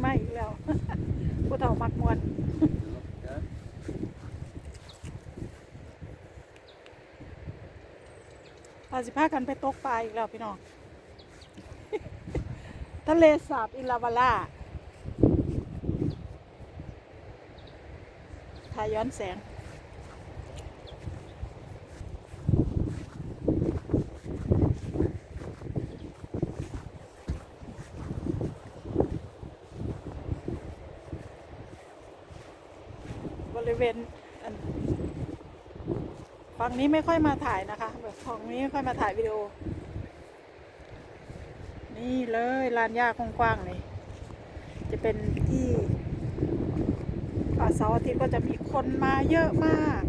ไม่อีกแล้วผู้เฒ่ามักมวนพาสิพากันไปตกปลาอีกแล้วพี่น้อง ทะเลสาบอิลาวาล่าถ่ายย้อนแสง ริเวณฝั่งนี้ไม่ค่อยมาถ่ายนะคะแบบฝั่งนี้ไม่ค่อยมาถ่ายวิดีโอ นี่เลยลานหญ้ากว้างๆเลยจะเป็นที่อ่าเสาร์อาทิตย์ก็จะมีคนมาเยอะมาก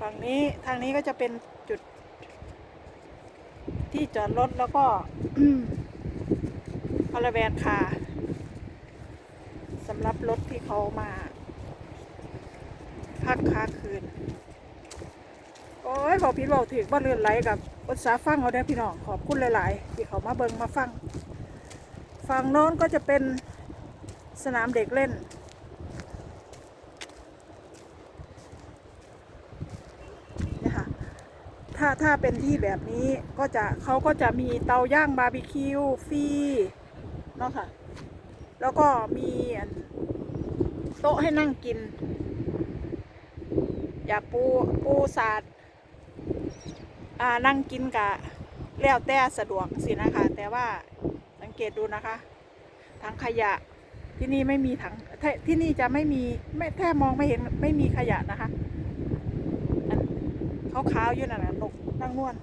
ฝั่งนี้ทางนี้ก็จะเป็นจุด ที่จอดรถแล้วก็พาราแวนคาร์ สำหรับรถที่เขามาพักค้างคืน โอ้ยบอพี่บอกถึงว่าเรือนไหลกับอุตสาห์ฟังเขาได้พี่น้องขอบคุณหลาย ๆ ที่เขามาเบิงมาฟัง ฝั่งโน้นก็จะเป็นสนามเด็กเล่นเนี่ยค่ะถ้าถ้าเป็นที่แบบนี้ก็จะเขาก็จะมีเตาย่างบาร์บีคิวฟรีเนาะค่ะ แล้วก็มีโต๊ะให้นั่งกิน อยากปูปูสาดอ่านั่งกินกะแล้วแต่สะดวกสินะคะ แต่ว่าสังเกตดูนะคะถังขยะที่นี่ไม่มีถังแทที่นี่จะไม่มีไม่แทบมองไม่เห็นไม่มีขยะนะคะขาวๆอยู่นั่นนะนกนั่งนวล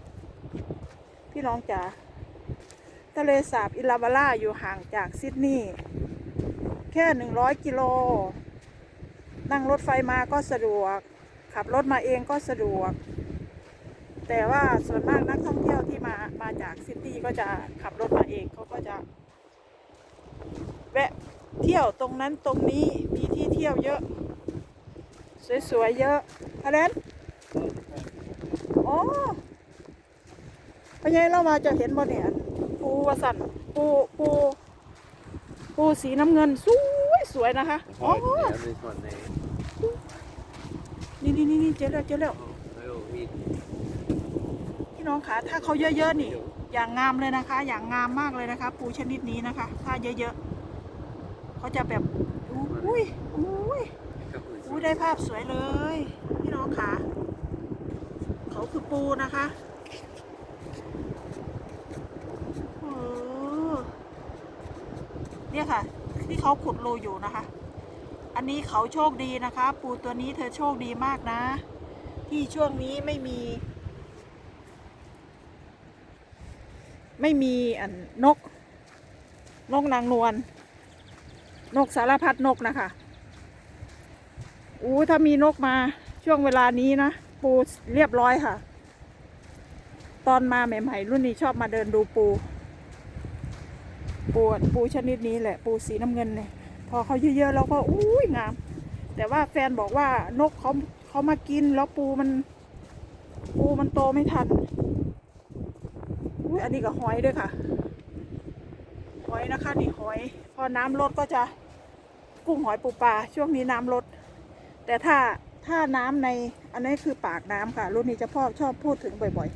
พี่น้องจ๋า ทะเลสาบอิลาวาล่าอยู่ห่างจากซิดนีย์แค่หนึ่งร้อยกิโล นั่งรถไฟมาก็สะดวก ขับรถมาเองก็สะดวก แต่ว่าส่วนมากนักท่องเที่ยวที่มามาจากซิตี้ก็จะขับรถมาเองเขาก็จะ แวะเที่ยวตรงนั้นตรงนี้มีที่เที่ยวเยอะ สวยๆเยอะอะไรนอ๋อพญายเรามาจะเห็นบ่เนี่ย ปูวสันปูปูปูสีน้ำเงิน สวยสวยๆนะคะอ๋อ this one there. นี่นี่นี่นี่เจอแล้วเจอแล้ว Oh, meat. พี่น้องคะถ้าเขาเยอะๆนี่ อย่างงามเลยนะคะ อย่างงามมากเลยนะคะ ปูชนิดนี้นะคะ ถ้าเยอะๆเขาจะแบบอุ้ยอุ้ยอุ้ยได้ภาพสวยเลย พี่น้องคะเขาคือปูนะคะโอ้ เนี่ยค่ะ ที่เขาขุดรูอยู่นะคะ อันนี้เขาโชคดีนะคะ ปูตัวนี้เธอโชคดีมากนะ ที่ช่วงนี้ไม่มี ไม่มีอันนกนกนางนวลนกสารพัดนกนะคะอู้ถ้ามีนกมาช่วงเวลานี้นะ ปูเรียบร้อยค่ะ ตอนมาใหม่ๆรุ่นนี้ชอบมาเดินดูปู ปูปูชนิดนี้แหละ ปูสีน้ำเงินเนี่ยพอเขาเยอะๆแล้วก็อุ้ยงาม แต่ว่าแฟนบอกว่านกเขาเขามากินแล้วปูมัน ปูมันโตไม่ทันอุ๊ยอันนี้ก็หอยด้วยค่ะ หอยนะคะนี่หอย พอน้ำลดก็จะกุ้งหอยปูปลาช่วงนี้น้ำลด แต่ถ้าถ้าน้ำในอันนี้คือปากน้ำค่ะ รุ่นนี้จะพ่อชอบพูดถึงบ่อย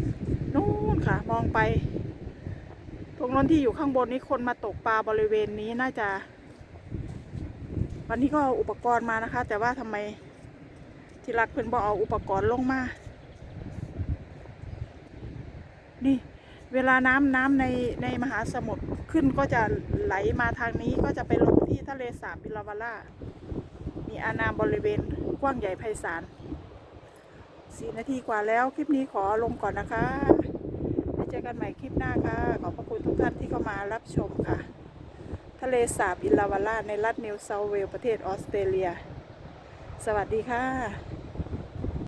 ๆนู่นค่ะ มองไป ตรงนั้นที่อยู่ข้างบนนี้คนมาตกปลาบริเวณนี้น่าจะ วันนี้ก็อุปกรณ์มานะคะ แต่ว่าทำไมที่รักเพื่อนบอกเอาอุปกรณ์ลงมา นี่เวลาน้ำน้ำในในมหาสมุทรขึ้นก็จะไหลมาทางนี้ก็จะไปลงที่ทะเลสาบบิลาวาล่า มีอาณาบริเวณกว้างใหญ่ไพศาลสี่นาทีกว่าแล้ว คลิปนี้ขอลงก่อนนะคะ จอกันใหม่คลิปหน้าค่ะ ขอบพระคุณทุกท่านที่เข้ามารับชมค่ะ ทะเลสาบอิลาวาลาในรัฐนิวเซาเวลส์ประเทศออสเตรเลีย สวัสดีค่ะ